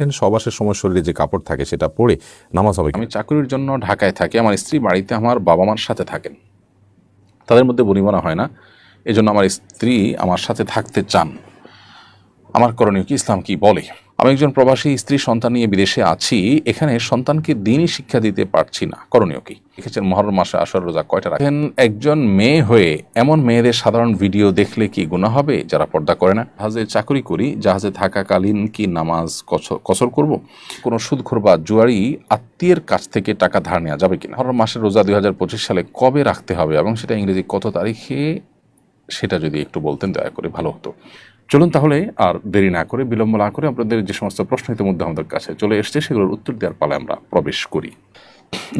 সবাসের সময় শরীরে যে কাপড় থাকে সেটা পরে নামাজ হবে আমি চাকরির জন্য ঢাকায় থাকি আমার স্ত্রী বাড়িতে আমার বাবা মার সাথে থাকেন। তাদের মধ্যে বনিবনা হয় না এজন্য আমার স্ত্রী আমার সাথে থাকতে চান। আমার করণীয় কি? ইসলাম কি বলে? আমি একজন প্রবাসী, স্ত্রী, সন্তান নিয়ে বিদেশে আছি। এখানে সন্তানকে দিনই শিক্ষা দিতে পারছি না। করণীয় কি? লিখেছেন মহরম মাসে আসর রোজা কয়টা রাখেন? একজন মেয়ে হয়ে এমন মেয়েদের সাধারণ ভিডিও দেখলে কি গুণা হবে? যারা পর্দা করে না? জাহাজে চাকরি করি, জাহাজে থাকাকালীন কি নামাজ কস- কসর করব? কোনো সুদখোর বা জুয়ারি আত্মীয়ের কাছ থেকে টাকা ধার নেওয়া যাবে কিনা? মহরম মাসের রোজা দুই হাজার পঁচিশ সালে কবে রাখতে হবে? এবং সেটা ইংরেজি কত তারিখে? সেটা যদি একটু বলতেন, দয়া করে ভালো হতো। চলুন তাহলে আর দেরি না করে, বিলম্ব না করে আপনাদের যে সমস্ত প্রশ্ন ইতিমধ্যে আমাদের কাছে চলে এসছে, সেগুলোর উত্তর দেওয়ার পালে আমরা প্রবেশ করি।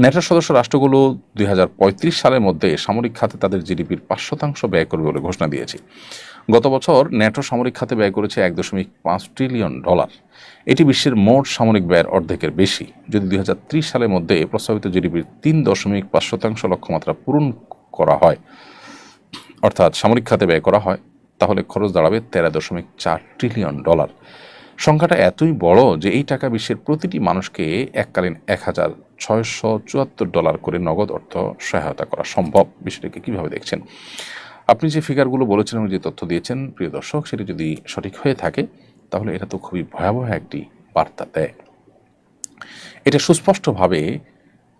ন্যাটোর সদস্য রাষ্ট্রগুলো দুই হাজার পঁয়ত্রিশ সালের মধ্যে সামরিক খাতে তাদের জিডিপির পাঁচ শতাংশ ব্যয় করবে বলে ঘোষণা দিয়েছে। গত বছর ন্যাটো সামরিক খাতে ব্যয় করেছে এক দশমিক পাঁচ ট্রিলিয়ন ডলার। এটি বিশ্বের মোট সামরিক ব্যয়ের অর্ধেকের বেশি। যদি দুই হাজার ত্রিশ সালের মধ্যে প্রস্তাবিত জিডিপির তিন দশমিক পাঁচ শতাংশ লক্ষ্যমাত্রা পূরণ করা হয়, অর্থাৎ সামরিক খাতে ব্যয় করা হয় তাহলে খরচ দাঁড়াবে তেরো দশমিক চার ট্রিলিয়ন ডলার সংখ্যাটা এতই বড় যে এই টাকা বিশ্বের প্রতিটি মানুষকে এককালীন এক হাজার ছয়শো চুয়াত্তর ডলার করে নগদ অর্থ সহায়তা করা সম্ভব। বিষয়টিকে কীভাবে দেখছেন? আপনি যে ফিগারগুলো বলেছেন এবং যে তথ্য দিয়েছেন, প্রিয় দর্শক, সেটি যদি সঠিক হয়ে থাকে, তাহলে এটা তো খুবই ভয়াবহ একটি বার্তা দেয়। এটা সুস্পষ্টভাবে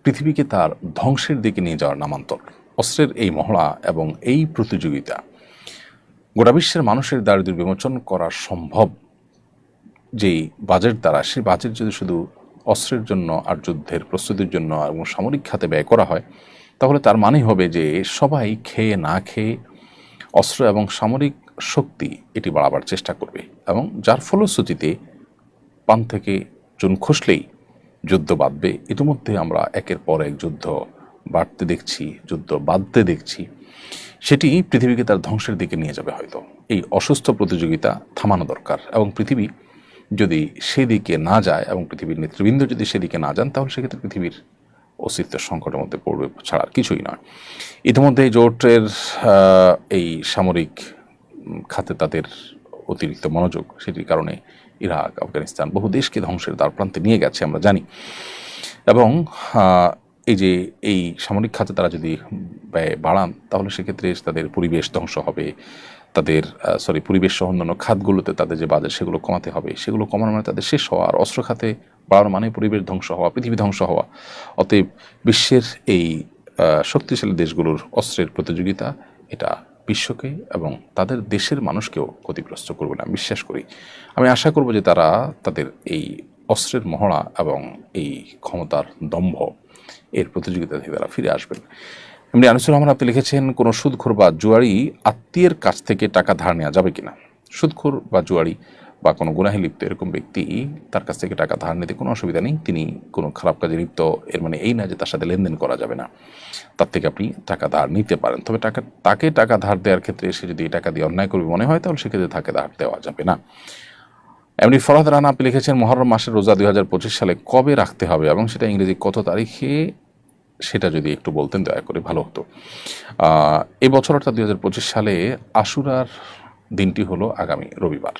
পৃথিবীকে তার ধ্বংসের দিকে নিয়ে যাওয়ার নামান্তর। অস্ত্রের এই মহড়া এবং এই প্রতিযোগিতা গোটা বিশ্বের মানুষের দারিদ্র বিমোচন করা সম্ভব, যেই বাজেট দ্বারা, সেই বাজেট যদি শুধু অস্ত্রের জন্য আর যুদ্ধের প্রস্তুতির জন্য এবং সামরিক খাতে ব্যয় করা হয়, তাহলে তার মানে হবে যে সবাই খেয়ে না খেয়ে অস্ত্র এবং সামরিক শক্তি এটি বাড়াবার চেষ্টা করবে এবং যার ফলশ্রুতিতে পান থেকে চুন খসলেই যুদ্ধ বাঁধবে। ইতিমধ্যে আমরা একের পর এক যুদ্ধ বাড়তে দেখছি, যুদ্ধ বাঁধতে দেখছি। সেটি পৃথিবীকে তার ধ্বংসের দিকে নিয়ে যাবে হয়তো। এই অসুস্থ প্রতিযোগিতা থামানো দরকার এবং পৃথিবী যদি সেদিকে না যায় এবং পৃথিবীর নেতৃবৃন্দ যদি সেদিকে না যান, তাহলে সেক্ষেত্রে পৃথিবীর অস্তিত্ব সংকটের মধ্যে পড়বে ছাড়া কিছুই নয়। ইতিমধ্যে এই জোটের এই সামরিক খাতে তাদের অতিরিক্ত মনোযোগ, সেটির কারণে ইরাক, আফগানিস্তান বহু দেশকে ধ্বংসের দ্বার প্রান্তে নিয়ে গেছে আমরা জানি। এবং এই যে এই সামরিক খাতে তারা যদি ব্যয় বাড়ান, তাহলে সেক্ষেত্রে তাদের পরিবেশ ধ্বংস হবে। তাদের সরি পরিবেশ সহ অন্যান্য খাতগুলোতে তাদের যে বাজেট সেগুলো কমাতে হবে। সেগুলো কমানো মানে তাদের শেষ হওয়া। আর অস্ত্র খাতে বাড়ানো মানে পরিবেশ ধ্বংস হওয়া, পৃথিবী ধ্বংস হওয়া। অতএব বিশ্বের এই শক্তিশালী দেশগুলোর অস্ত্রের প্রতিযোগিতা এটা বিশ্বকে এবং তাদের দেশের মানুষকেও ক্ষতিগ্রস্ত করবে না বিশ্বাস করি। আমি আশা করব যে তারা তাদের এই অস্ত্রের মহড়া এবং এই ক্ষমতার দম্ভ এর প্রতিযোগিতা থেকে তারা ফিরে আসবেন। এমনি আনিসুর রহমান আপনি লিখেছেন, কোনো সুদখোর বা জুয়ারি আত্মীয়ের কাছ থেকে টাকা ধার নেওয়া যাবে কিনা? সুদখোর বা জুয়ারি বা কোনো গুনাহে লিপ্ত এরকম ব্যক্তি তার কাছ থেকে টাকা ধার নিতে কোনো অসুবিধা নেই। তিনি কোনো খারাপ কাজে লিপ্ত, এর মানে এই না যে তার সাথে লেনদেন করা যাবে না। তার থেকে আপনি টাকা ধার নিতে পারেন। তবে টাকা, তাকে টাকা ধার দেওয়ার ক্ষেত্রে সে যদি টাকা দিয়ে অন্যায় করবে মনে হয়, তাহলে সেক্ষেত্রে তাকে ধার দেওয়া যাবে না। এমনি ফরহাদ রানা, আপনি লিখেছেন, মহরম মাসের রোজা দুই হাজার পঁচিশ সালে কবে রাখতে হবে? এবং সেটা ইংরেজি কত তারিখে সেটা যদি একটু বলতেন, দয়া করে ভালো হতো। এবছর অর্থাৎ বছর অর্থাৎ পঁচিশ সালে আশুরার দিনটি হলো আগামী রবিবার।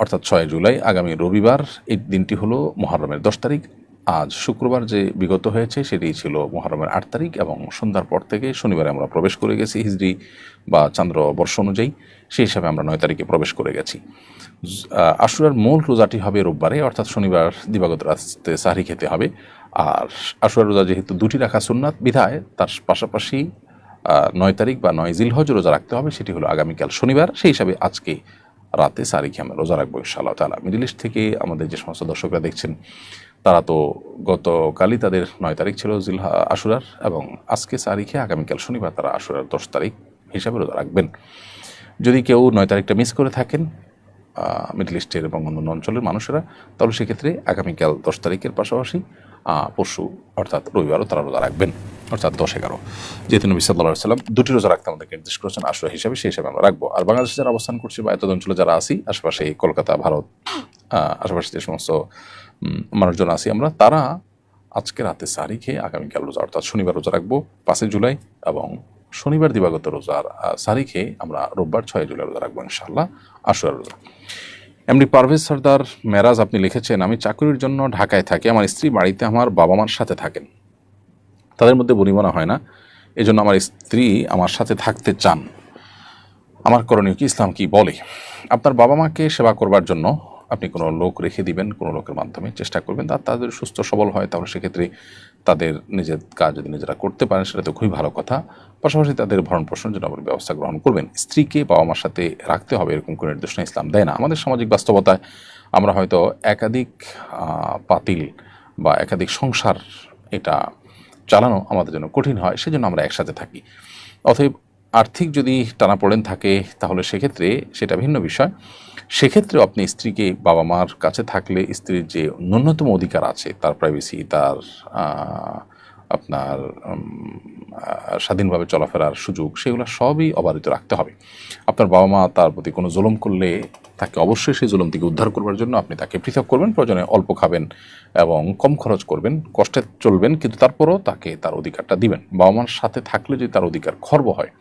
অর্থাৎ ছয় জুলাই আগামী রবিবার এই দিনটি হলো মহরমের দশ তারিখ। আজ শুক্রবার যে বিগত হয়েছে, সেটি ছিল মহরমের আট তারিখ এবং সন্ধ্যার পর থেকে শনিবারে আমরা প্রবেশ করে গেছি হিজড়ি বা চান্দ্র বর্ষ অনুযায়ী। সেই হিসাবে আমরা নয় তারিখে প্রবেশ করে গেছি। আশুরার মূল রোজাটি হবে রোববারে, অর্থাৎ শনিবার দিবাগত রাস্তে সাহারি খেতে হবে। আর আশুরার রোজা যেহেতু দুটি রাখা সুন্নাত, বিধায় তার পাশাপাশি নয় তারিখ বা নয় জিলহজ রোজা রাখতে হবে। সেটি হলো আগামীকাল শনিবার। সেই হিসাবে আজকে রাতে সারিখে আমরা রোজা রাখব ইনশাআল্লাহ তালা মিডিল ইস্ট থেকে আমাদের যে সমস্ত দর্শকরা দেখছেন তারা তো গতকালই তাদের নয় তারিখ ছিল জিলহা আশুরার এবং আজকে তারিখে আগামীকাল শনিবার তারা আশুরার দশ তারিখ হিসাবে রোজা রাখবেন। যদি কেউ নয় তারিখটা মিস করে থাকেন মিডল ইস্টের এবং অন্যান্য অঞ্চলের মানুষেরা, তাহলে সেক্ষেত্রে আগামীকাল দশ তারিখের পাশাপাশি পরশু অর্থাৎ রবিবারও তারা রোজা রাখবেন, অর্থাৎ দশ এগারো। যেহেতু নবী সাল্লাহ সাল্লাম দুটি রোজা রাখতে আমাদেরকে নির্দেশ করেছেন, আশুরা হিসাবে সেই হিসাবে আমরা রাখব। আর বাংলাদেশে যারা অবস্থান করছি বা এত অঞ্চলে যারা আছি, আশেপাশে কলকাতা, ভারত আশেপাশে যে সমস্ত মানুষজন আছি আমরা, তারা আজকে রাতে সারি খেয়ে আগামীকাল রোজা, অর্থাৎ শনিবার রোজা রাখব, পাঁচই জুলাই এবং শনিবার দিবাগত রোজার সারি খেয়ে আমরা রোববার ছয় জুলাই রোজা রাখব ইনশাল্লাহ আশুরা রোজা। এমনি পারভেজ সর্দার মেরাজ, আপনি লিখেছেন, আমি চাকরির জন্য ঢাকায় থাকি, আমার স্ত্রী বাড়িতে আমার বাবা মার সাথে থাকেন। তাদের মধ্যে বনিবনা হয় না, এজন্য আমার স্ত্রী আমার সাথে থাকতে চান। আমার করণীয় কি? ইসলাম কি? বলে। আপনার বাবা মাকে সেবা করবার জন্য আপনি কোনো লোক রেখে দিবেন, কোনো লোকের মাধ্যমে চেষ্টা করবেন তার তাদের সুস্থ সবল হয়, তাহলে সেক্ষেত্রে তাদের নিজের কাজ যদি নিজেরা করতে পারেন, সেটা তো খুবই ভালো কথা। পাশাপাশি তাদের ভরণ পোষণের জন্য আপনি ব্যবস্থা গ্রহণ করবেন, স্ত্রীকে বাবা মার সাথে রাখতে হবে, এরকম কোনো নির্দেশনা ইসলাম দেয় না। আমাদের সামাজিক বাস্তবতায় আমরা হয়তো একাধিক পাতিল বা একাধিক সংসার এটা চালানো আমাদের জন্য কঠিন হয়, সেজন্য আমরা একসাথে থাকি। অতএব আর্থিক যদি টানাপোড়েন থাকে, তাহলে সেক্ষেত্রে সেটা ভিন্ন বিষয়। সেক্ষেত্রে আপনি স্ত্রীকে বাবা মার কাছে থাকলে স্ত্রীর যে ন্যূনতম অধিকার আছে, তার প্রাইভেসি তার আপনার স্বাধীনভাবে চলাফেরার সুযোগ, সেগুলো সবই অবাধিত রাখতে হবে। আপনার বাবা মা তার প্রতি কোনো জুলুম করলে তাকে অবশ্যই সেই জুলুম থেকে উদ্ধার করবার জন্য আপনি তাকে পৃথক করবেন, প্রয়োজনে অল্প খাবেন এবং কম খরচ করবেন, কষ্টে চলবেন, কিন্তু তারপরও তাকে তার অধিকারটা দিবেন। বাবা মার সাথে থাকলে যদি তার অধিকার খর্ব হয়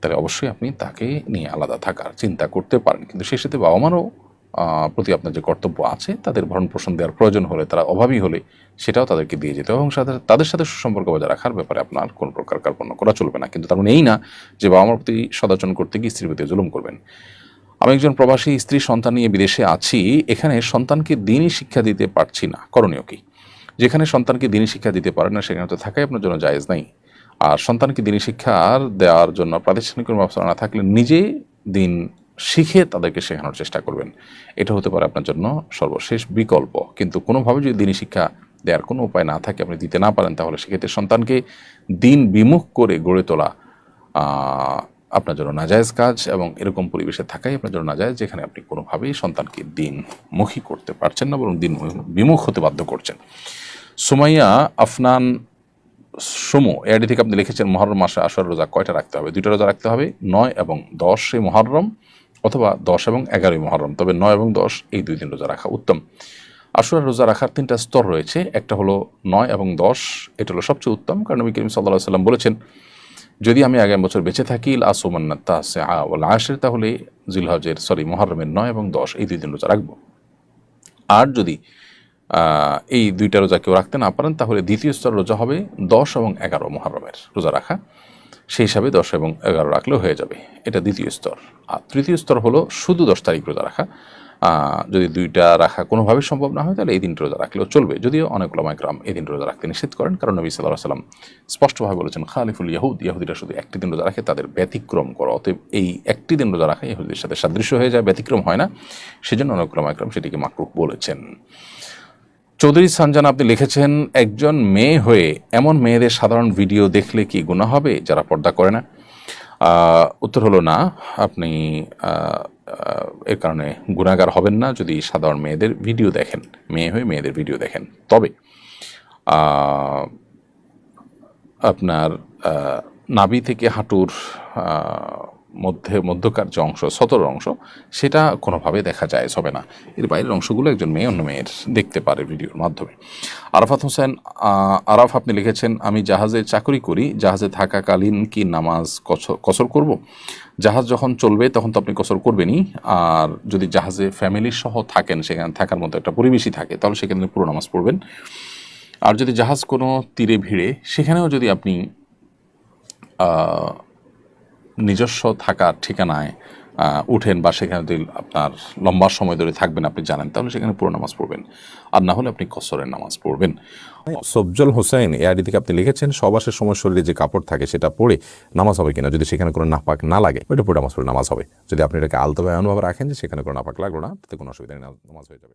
তাহলে অবশ্যই আপনি তাকে নিয়ে আলাদা থাকার চিন্তা করতে পারেন। কিন্তু সেই সাথে বাবা মারও প্রতি আপনার যে কর্তব্য আছে, তাদের ভরণ পোষণ দেওয়ার প্রয়োজন হলে, তারা অভাবী হলে সেটাও তাদেরকে দিয়ে যেতে এবং তাদের সাথে সুসম্পর্ক বজায় রাখার ব্যাপারে আপনার কোনো প্রকার কার্পণ্য করা চলবে না। কিন্তু তার মানে এই না যে বাবা মার প্রতি সদাচরণ করতে গিয়ে স্ত্রীর প্রতি জুলুম করবেন। আমি একজন প্রবাসী স্ত্রী, সন্তান নিয়ে বিদেশে আছি, এখানে সন্তানকে দিনই শিক্ষা দিতে পারছি না। করণীয় কি? যেখানে সন্তানকে দিনই শিক্ষা দিতে পারে না, সেখানে তো থাকাই আপনার জন্য জায়েজ নাই। আর সন্তানকে দিনই শিক্ষার দেওয়ার জন্য প্রাতিষ্ঠানিক কোনো ব্যবস্থা না থাকলে নিজে দিন শিখে তাদেরকে শেখানোর চেষ্টা করবেন। এটা হতে পারে আপনার জন্য সর্বশেষ বিকল্প। কিন্তু কোনোভাবে যদি দিনই শিক্ষা দেওয়ার কোনো উপায় না থাকে, আপনি দিতে না পারেন, তাহলে সেক্ষেত্রে সন্তানকে দিন বিমুখ করে গড়ে তোলা আপনার জন্য নাজায়েজ কাজ এবং এরকম পরিবেশে থাকাই আপনার জন্য নাজায়েজ, যেখানে আপনি কোনোভাবেই সন্তানকে দিনমুখী করতে পারছেন না, বরং দিন বিমুখ হতে বাধ্য করছেন। সুমাইয়া আফনান সমু এআডি থেকে আপনি লিখেছেন মহরম মাসে আসর রোজা কয়টা রাখতে হবে? দুইটা রোজা রাখতে হবে, নয় এবং দশে মহরম অথবা দশ এবং এগারোই মহরম। তবে নয় এবং দশ এই দুই দিন রোজা রাখা উত্তম। আসরের রোজা রাখার তিনটা স্তর রয়েছে। একটা হলো নয় এবং দশ, এটা হলো সবচেয়ে উত্তম। কারণ নবী করিম সাল্লাহ সাল্লাম বলেছেন, যদি আমি আগামী বছর বেঁচে থাকি আসোমান্না আশের, তাহলে জিলহজের সরি, মহরমের নয় এবং দশ এই দুই দিন রোজা রাখব। আর যদি এই দুইটা রোজা কেউ রাখতে না পারেন, তাহলে দ্বিতীয় স্তর রোজা হবে দশ এবং এগারো মহরমের রোজা রাখা। সেই হিসাবে দশ এবং এগারো রাখলেও হয়ে যাবে। এটা দ্বিতীয় স্তর। আর তৃতীয় স্তর হলো শুধু দশ তারিখ রোজা রাখা। যদি দুইটা রাখা কোনোভাবে সম্ভব না হয়, তাহলে এই দিন রোজা রাখলেও চলবে। যদিও অনেক ওলামাইকরাম এই দিন রোজা রাখতে নিষেধ করেন, কারণ নবী সাল্লাহ সাল্লাম স্পষ্টভাবে বলেছেন, খালিফুল ইয়াহুদ, ইয়াহুদিরা শুধু একটি দিন রোজা রাখে, তাদের ব্যতিক্রম করো। অতএব এই একটি দিন রোজা রাখা ইহুদির সাথে সাদৃশ্য হয়ে যায়, ব্যতিক্রম হয় না। সেজন্য অনেক ওলামাইকরাম সেটিকে মাকরুহ বলেছেন। চৌধুরী সানজান, আপনি লিখেছেন, একজন মেয়ে হয়ে এমন মেয়েদের সাধারণ ভিডিও দেখলে কি গুণা হবে? যারা পর্দা করে না। উত্তর হলো না। আপনি এর কারণে গুণাগার হবেন না যদি সাধারণ মেয়েদের ভিডিও দেখেন, মেয়ে হয়ে মেয়েদের ভিডিও দেখেন। তবে আপনার নাভি থেকে হাঁটুর মধ্যে, মধ্যকার যে অংশ, সতর অংশ, সেটা কোনোভাবে দেখা যায় হবে না। এর বাইরের অংশগুলো একজন মেয়ে, অন্য মেয়ের দেখতে পারে ভিডিওর মাধ্যমে। আরাফাত হোসেন আরাফ, আপনি লিখেছেন, আমি জাহাজে চাকরি করি, জাহাজে থাকাকালীন কি নামাজ কসর করব? জাহাজ যখন চলবে, তখন তো আপনি কসর করবেনই। আর যদি জাহাজে ফ্যামিলি সহ থাকেন, সেখানে থাকার মতো একটা পরিবেশই থাকে, তাহলে সেখানে পুরো নামাজ পড়বেন। আর যদি জাহাজ কোনো তীরে ভিড়ে, সেখানেও যদি আপনি নিজস্ব থাকার ঠিকানায় উঠেন বা সেখানে যদি আপনার লম্বা সময় ধরে থাকবেন, আপনি জানেন, তাহলে সেখানে পুরো নামাজ পড়বেন। আর না হলে আপনি কসরের নামাজ পড়বেন। সবজল হোসেন এআডি থেকে আপনি লিখেছেন? সবাসের সময় শরীরে যে কাপড় থাকে, সেটা পরে নামাজ হবে কিনা? যদি সেখানে কোনো নাপাক না লাগে, ওইটা পরে নামাজ পড়ে নামাজ হবে। যদি আপনি এটাকে আলতোভাবে এমনভাবে রাখেন যে সেখানে কোনো নাপাক লাগল না, তাতে কোনো অসুবিধা নেই, নামাজ হয়ে যাবে।